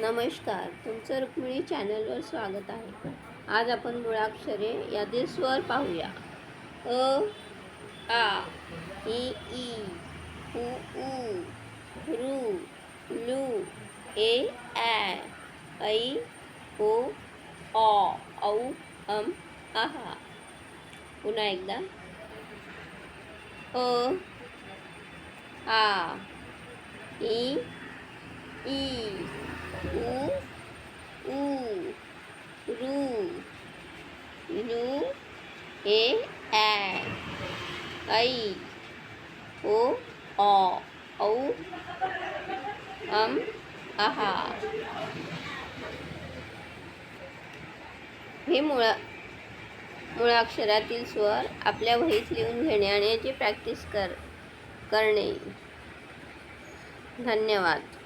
नमस्कार तुमचं रुक्मिणी चॅनलवर स्वागत आहे. आज आपण मुळाक्षरे यातील स्वर पाहूया. अ आ इ ई उ ऊ रु लू ए ॲ ऐ ओ ऑ औ अम आहा पुन्हा एकदा. अ आ इ ई उ उ रू ए ॲ ऐ ओ ऑ औ अम आहा हे मुळा मुळाक्षरातील स्वर आपल्या वहीत लिहून घेणे आणि याची प्रॅक्टिस कर करणे. धन्यवाद.